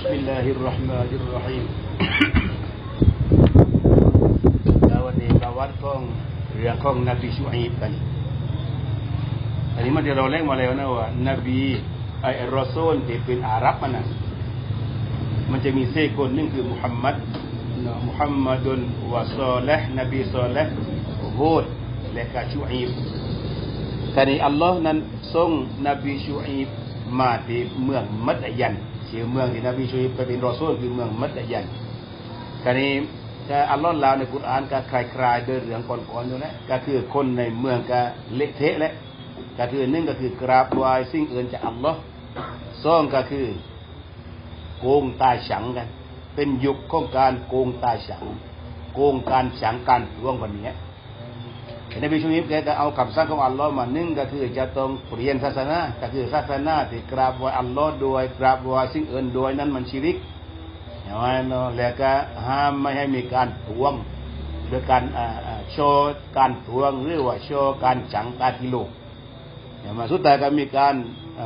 بسم الله الرحمن الرحيم แล้ววันนี้ประวัติของเรื่องของนบีชูอีบกัน อันนี้มันจะเราเล่งมาแล้วนะว่านบีไอ้รอซูลที่เป็นอาหรับมันนะมันจะมีเซคนหนึงคือมุฮัมมัดนะมุฮัมมัดุนวะซอเลห์นบีซอเลห์ฮูดและก็ชูอีบแต่นี้อัลลอฮ์นั้นส่งนบีชูอีบมาที่เมืองมัดยัน ชื่อเมืองที่นบีชูอีบไปเป็นรอซูลคือเมืองมัดยันคราวนี้ก็อัลลอฮ์ลาวในกุรอานก็คลายคลายๆโดยเรื่องก่อนๆอยู่แล้วก็คือคนในเมืองก็เละเทะแล้วก็คือหนึ่งก็คือกราบไหว้สิ่งอื่นจากอัลลอฮ์สองก็คือโกงตาฉังกัน เป็นยุคของการโกงตาฉัง โกงการฉังการทวงวันนี้ นบิชุนิบแกก็เอาคำสั่งของอัลลอฮ์มาหนึ่งก็คือจะต้องเปลี่ยนศาสนาก็คือศาสนาที่กราบไหว้อัลลอฮ์โดยกราบไหว้สิ่งอื่นโดยนั้นมันชิริกใช่ไหมเนาะแล้วก็ห้ามไม่ให้มีการทวงโดยการโชว์การทวงหรือว่าโชว์การฉังตากิโลใช่ไหมาสุดท้ายก็มีการ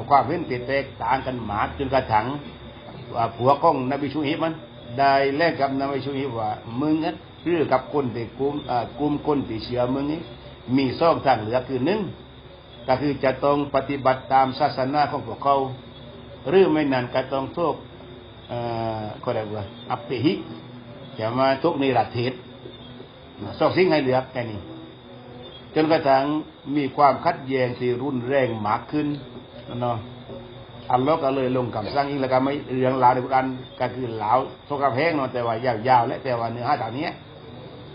ความเห็นแตกต่างกันหมากจนกระทั่งผัวของนบีชูฮิบมันได้แลกกับนบีชูฮิบว่ามึงนั้น หรือกับคนที่กลุ่มกลุ่มคนที่เชื่อมึงนี้ มีสองทางเหลือคือหนึ่งก็คือจะต้องปฏิบัติตามศาสนาของพวกเขา หรือไม่นั้นก็ต้องทุกเอ่อก็เรียกว่าอัปเปหิจะมาทุกนิรัตเทศสองสิ่งให้เหลือแค่นี้ จนกระทั่งมีความคัดแย้งที่รุนแรงมากขึ้นเนาะอัลลอฮ์ก็เลยลงคำสั่งอีกแล้วก็ไม่เรื่องราวในกุรอานก็คือหลาวโซกระเพงเนาะแต่ว่ายาวๆและแต่ว่าเนื้อหาต่างนี้ย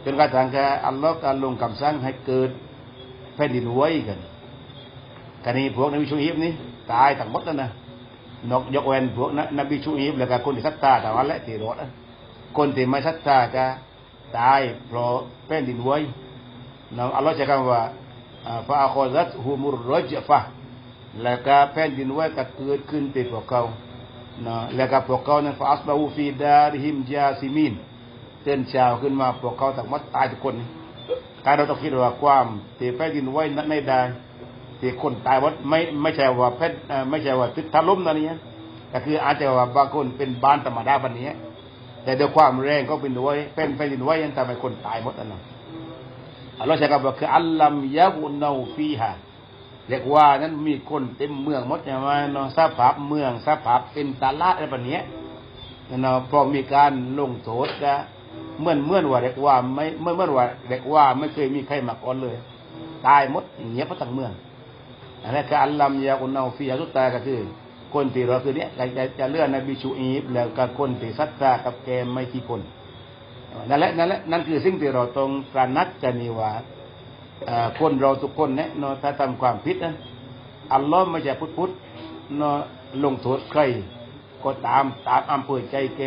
จนกระทั่งแค่อัลลอฮ์ก็ลงคำสั่งให้เกิดแผ่นดินไหวกันกันนี้พวกนบีชูฮิบนี่ตายทั้งหมดแล้วนะนกยกเว้นพวกนนบีชูอีบแล้วก็คนที่ศรัทธาแต่ว่าและที่รอดคนที่ไม่ศรัทธาจะตายเพราะแผ่นดินไหวนะอัลลอฮ์ใช้คำว่าฟาอัคซัตฮุมุรรจฟะแล้วก็แผ่นดินไหวก็เกิดขึ้นเป็นพวกเขานะแล้วก็พวกเขานั้นฟาอัสบาฮูฟีดาริฮิมจาซิมิน เตือนเช้าขึ้นมาพวกเขาทั้งหมดตายทุกคนการเราต้องคิดว่าความที่แผ่นดินไหวนั้นไม่ได้ที่คนตายวัดไม่ไม่ใช่ว่าเพชรเอ่อไม่ใช่ว่าตึกถล่มนะเนี่ยก็คืออาจจะว่าบางคนเป็นบ้านธรรมดาบันนี้แต่ด้วยความแรงก็เป็นด้วยเป็นแผ่นดินไหวยังทำให้คนตายหมดอันนั้นอัลลอฮ์ใช้คำว่าคืออัลลัมยะบุนเอาฟีฮะเรียกว่านั้นมีคนเต็มเมืองหมดใช่ไหมเนาะสภาพเมืองสภาพเป็นตลาดอะไรแบบนี้เนาะพอมีการลงโทษก็ เมื่อนเมื่อนว่าเรียกว่าไม่เมื่อเมื่อนว่าเรียกว่าไม่เคยมีใครมาก่อนเลย ตายหมดอย่างเงี้ยพระทั้งเมืองอันนี้คืออัลลัมยาอุนเอาฟียาสุตตาก็คือ คนที่เราคือเนี้ยจะจะเลื่อนนบีชูอีบแล้วก็คนที่ศรัทธากับแกไม่กี่คนนั่นแหละนั่นแหละนั่นคือสิ่งที่เราต้องตระหนักกันนี่ว่าคนเราทุกคนเนี่ยเนาะถ้าทำความผิดนะอัลลอฮ์ไม่ใช่พุทธพุทธเนาะลงโทษใครก็ตามตามอำเภอใจแก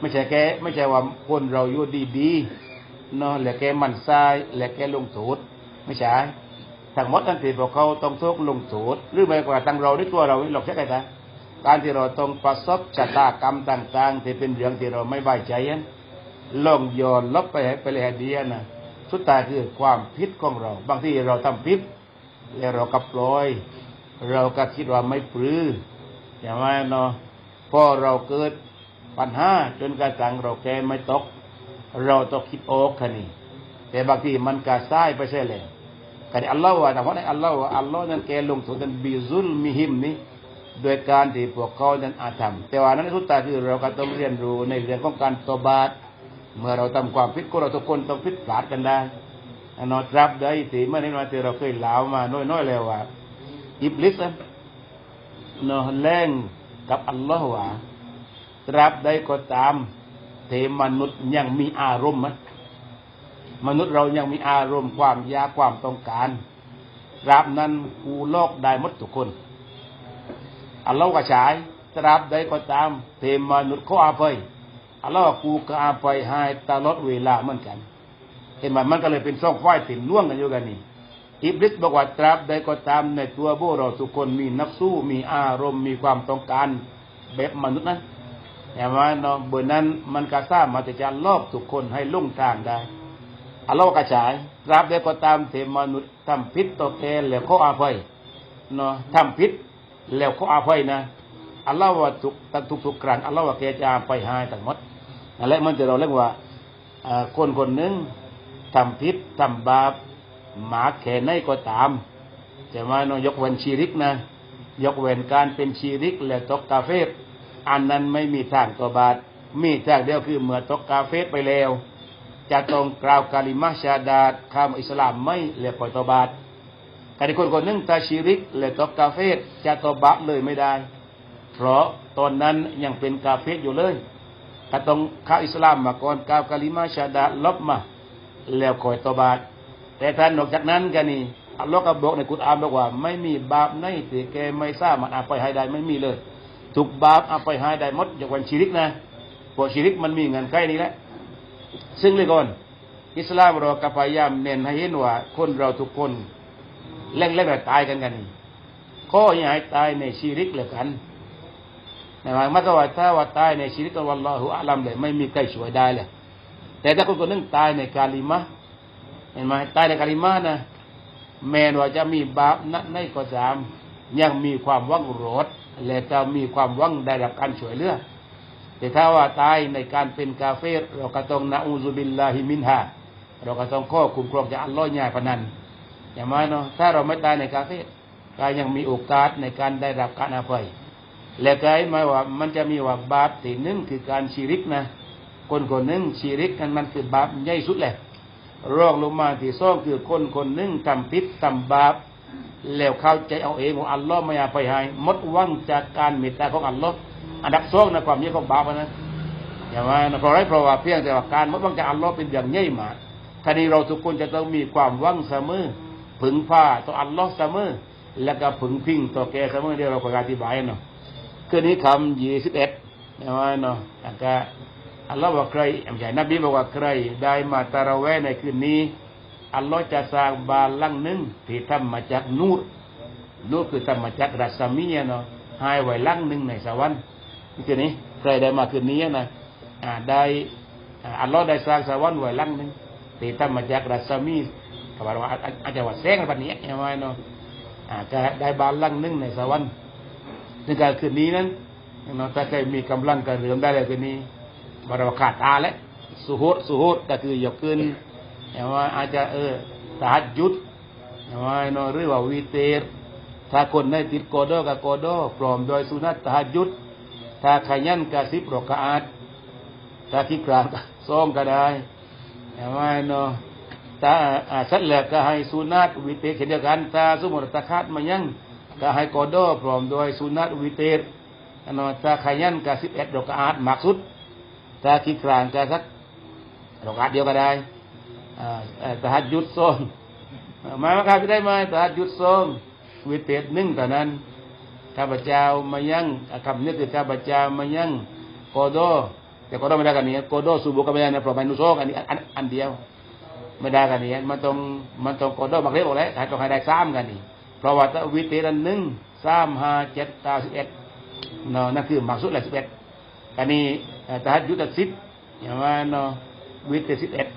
ไม่ใช่แกไม่ใช่ว่าคนเราอยู่ดีๆเนาะแล้วแกมันทรายแล้วแกลงโทษไม่ใช่ทั้งหมดนั่นที่พวกเขาต้องทุกลงโทษหรือไม่กว่าทั้งเราด้วยตัวเราหรอกใช่ไหมครับการที่เราต้องประสบชะตากรรมต่างๆ ที่เป็นเรื่องที่เราไม่ไว้ใจนั้นลองย้อนลบไปไปเลยเดียนะสุดท้ายคือความผิดของเรา บางที่เราทำผิดแล้วเราก็ปล่อย เราก็คิดว่าไม่ปลื้มอย่างไรเนาะพอเราเกิด ปัญหาจนกระทั่งเราแก้ไม่ตก เราต้องคิดโอกคันนี้แต่บางทีมันกระซ้ายไปใช่เลยกันอัลลอฮ์ว่าแต่ว่าในอัลลอฮ์ว่าอัลลอฮ์นั้นแกลงโทษกันบิซุลมิฮิมนี้โดยการที่พวกเขานั้นอาธรรม แต่ว่านั้นสุดท้าคือเราก็ต้องเรียนรู้ในเรื่องของการตบาตเมื่อเราทำความผิดก็เราทุกคนต้องผิดพลาดกันได้อันนอตรับได้ที่เมื่อนี้มาที่เราเคยเล่ามาน้อยๆแล้วว่าอิบลิสนั้นเนแรงกับอัลลอฮ์ว่า ตราบใดก็ตามเทมนุษย์ยังมีอารมณ์มั้ยมนุษย์เรายังมีอารมณ์ความอยากความต้องการตราบนั้นกูโลกได้หมดทุกคนอัลลอฮ์ก็ฉายตราบใดก็ตามเทมนุษย์เขาอาภัยอัลลอฮ์กูก็อาภัยให้ตลอดเวลาเหมือนกันเห็นไหมมันก็เลยเป็นช่องไฟติ่มน่วงกันอยู่กันนี่อิบลิสบอกว่าตราบใดก็ตามในตัวพวกเราทุกคนมีนักสู้มีอารมณ์มีความต้องการแบบมนุษย์นั้น แต่ว่าเนาะเบอร์นั้นมันก็สามารถจะลอบทุกคนให้ลุ่งทางได้อัลลอฮ์กระจายราบใดก็ตามเทมนุษย์ทำผิดต่อแกแล้วเขาอาภัยเนาะทำผิดแล้วเขาอาภัยนะอัลลอฮ์ว่าทุกทุกทุกครั้งอัลลอฮ์ว่าแกจะไปหายทั้งหมดนั่นแหละมันจะเราเรียกว่าคนคนหนึ่งทำผิดทำบาปหมาแค่ไหนก็ตามจะมาเนาะยกเว้นชีริกนะ ยกเว้นการเป็นชีริกและตกกาเฟ อันนั้นไม่มีทางตัวบาทมีทางเดียวคือเมื่อตกกาเฟรไปแล้ว จะต้องกล่าวกาลิมาชาดาดคำอิสลามไม่เรียกปล่อยตัวบาทแต่คนคนหนึ่งตาชีริกและตกกาเฟรจะตัวบาปเลยไม่ได้ เพราะตอนนั้นยังเป็นกาเฟรอยู่เลยก็ต้องข้าอิสลามมาก่อนกล่าวกาลิมาชาดาลบมาแล้วคอยตัวบาทแต่ท่านนอกจากนั้นกันนี่อัลลอฮ์ก็บอกในกุรอานบอกว่า ไม่มีบาปไหนที่แกไม่ทราบมันอาไปให้ได้ไม่มีเลย ทุกบาปเอาไปให้ได้หมดยกเว้นชีริกนะเพราะชีริกมันมีเงินใกล้นี้แหละ ซึ่งเลยก่อนอิสลามเราก็พยายามเน้นให้เห็นว่าคนเราทุกคนแรงๆแต่ตายกันกันก็อย่าให้ตายในชีริกเลยกันนะหมายมันก็ว่าถ้าว่าตายในชีริกก็วัลลอฮุอาลัมเลยไม่มีใครช่วยได้เลยแต่ถ้าคนคนนึงตายในกาลิมะเห็นไหมตายในกาลิมะนะแม้ว่าจะมีบาปนักในก็ตามยังมีความหวังโรด และจะมีความหวังได้รับการช่วยเหลือแต่ถ้าว่าตายในการเป็นกาเฟรเราก็ต้องนะอูซุบิลลาฮิมินฮาเราก็ต้องข้อคุมครองจากอัลลอฮ์ง่ายพนันอย่างไรเนาะถ้าเราไม่ตายในกาเฟรก็ยังมีโอกาสในการได้รับการอภัย และก็หมายว่ามันจะมีว่าบาปที่หนึ่งคือการชีริกนะคนคนหนึ่งชีริกกันมันคือบาปใหญ่สุดแหละรองลงมาที่สองคือคนคนหนึ่งทำผิดทำบาป แล้วเข้าใจเอาเองของอัลลอฮ์ไม่อาไปให้มดหวังจากการเมตตาของอัลลอฮ์อันดับสองนะความเยอะของบาปนะอย่างว่าเพราะไรเพราะว่าเพียงแต่ว่าการมดหวังจากอัลลอฮ์เป็นอย่างใหญ่มากคดีเราทุกคนจะต้องมีความหวังเสมอผึงผ้าต่ออัลลอฮ์เสมอแล้วก็ผึงพิงต่อแกเสมอเดี๋ยวเราก็อธิบายเนาะคือนี้คำยี่สิบเอ็ดอย่างว่าเนาะแล้วก็อัลลอฮ์บอกใครไม่ใช่นบีบอกว่าใครได้มาตะระเวในคืนนี้ อัลลอฮ์จะสร้างบานหลังหนึ่งที่ทำมาจากนูรนูรคือทำมาจากรัศมีเนาะให้ไว้หลังหนึ่งในสวรรค์นี่คือนี้ใครได้มาคืนนี้นะได้อัลลอฮ์ได้สร้างสวรรค์ไว้หลังหนึ่งที่ทำมาจากรัศมีเขาบอกว่าอาจจะว่าแสงแบบนี้ใช่ไหมเนาะอ่าก็ได้บานหลังหนึ่งในสวรรค์ในการคืนนี้นั้นเนาะถ้าใครมีกำลังกระเรื่อมได้เลยคืนนี้บารขาดตาและสุฮุดสุฮุดก็คือยกขึ้น ว่าอาจจะเออตาจุดอย่างว่าเนาะหรือว่าวีเตรถ้าคนได้ติดโกโดกับโกโดพร้อมโดยสุนัตตาจุดถ้าขยันกับสิบรกอาดถ้าขี้กลางก็ซองก็ได้อย่างว่าเนาะถ้าอาสัตเหลือก็ให้สุนัตวิเตรเช่นเดียวกันถ้าสมมติตะคาดมายังก็ให้โกโดพร้อมโดยสุนัตวิเตรเนาะถ้าขยันกับสิบเอ็ดรกอาดมากสุดถ้าคิดกลางก็สักรกอาสเดียวก็ได้ ตหัดยุดโซนมามาครับได้ไหมตหัดยุดโซนวิเตศหนึ่งแต่นั้นข้าพเจ้ามายังคำนี้คือข้าพเจ้ามายังโกโดแต่โกโดไม่ได้กันนี้โกโดสูบุกไม่ได้นะเพราะมันนุโซกันนี้อันอันเดียวไม่ได้กันนี้มันต้องมันต้องโกโดมาเรียกบอกแล้วให้ต้องให้ได้สามกันนี่เพราะว่าวิเตศอันหนึ่งสามห้าเจ็ดเก้าสิบเอ็ดเนาะนั่นคือหมากสุดแหละสิบเอ็ดอันนี้ตาจุดสิบอย่างว่าเนาะวิทย์สิบเอ็ด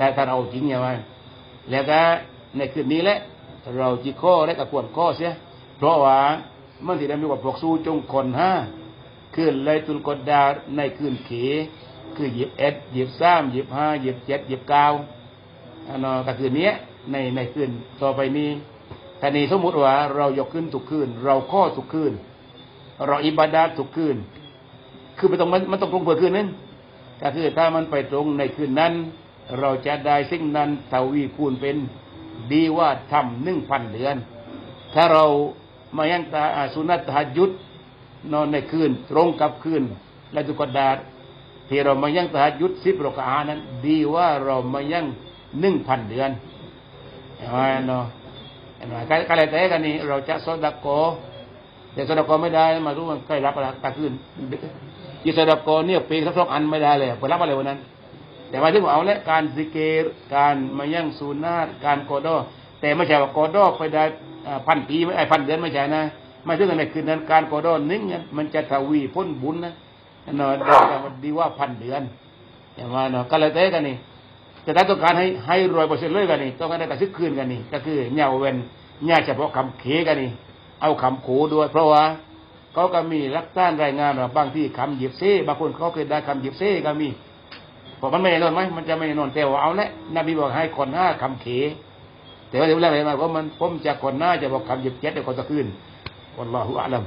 แต่ถ้าเราจริงอย่างว่าแล้วก็ในคืนนี้แหละ เราจีข้อและก็ควรข้อเสีย เพราะว่ามันที่ได้มีว่าพวกสู้จงคนห้าคืนเลยตุลกดดาในคืนเขคือหยิบเอ็ดหยิบสามหยิบห้าหยิบเจ็ดหยิบเก้าอันนั้นก็คืนนี้ในในคืนต่อไปนี้แต่นี้สมมติว่าเรายกขึ้นทุกคืน เราข้อทุกคืน เราอิบาดาทุกคืน คือไม่ต้องมันมันต้องตรงเปิดคืนนั้นก็คือถ้ามันไปตรงในคืนนั้น เราจะได้สิ่งนั้นทวีคูณเป็นดีว่าทำหนึ่งพันเดือน ถ้าเรามายังตาอาสุนัตหยุดนอนในคืน ตรงกับคืน และตุกดาที่เรามายังตหยุดสิบรกอานั้น ดีว่าเรามายังหนึ่งพันเดือนเห็นไหมเนาะเห็นไหมการอะไรแต่กันนี้ เราจะสดกโกแต่สดกไม่ได้มารู้ว่าใกล้รับอะไรตะคืนยิสดโกเนี่ยปีสักสองอันไม่ได้เลยไปรับอะไรวันนั้น แต่ว่าที่ผมเอาและการซิเกตการมายั่งสูนาตการโกโดแต่ไม่ใช่ว่าโกโดไปได้พันปีไม่ไอพันเดือนไม่ใช่นะไม่ถึงในคืนนั้นการโกโดนึงเนี่ยมันจะทวีพ้นบุญนะเนาะดีว่าพันเดือนอย่างว่าเนาะก็เลยเต้กันนี่แต่ถ้าต้องการให้ให้รวยเปอร์เซ็นต์เลยกันนี่ต้องการได้กระซึกคืนกันนี่ก็คือเงาเวนเงาเฉพาะคำเคกันนี่เอาคำโขด้วย เพราะว่าเขาก็มีรักต้านรายงานว่าบางที่คำหยิบเซ่บางคนเขาเคยได้คำหยิบเซ่ก็มี พราะมันไม่แน่นอนไหมมันจะไม่แน่นอนแต่ว่าเอาและนบีบอกให้คนหน้าคำเขแต่ว่าเดี๋ยวเวลาไหนมาว่ามันผมจะคนหน้าจะบอกคำหยิบเจ็ดเดี๋ยวคนจะขึ้นวัลลอฮุอาลัม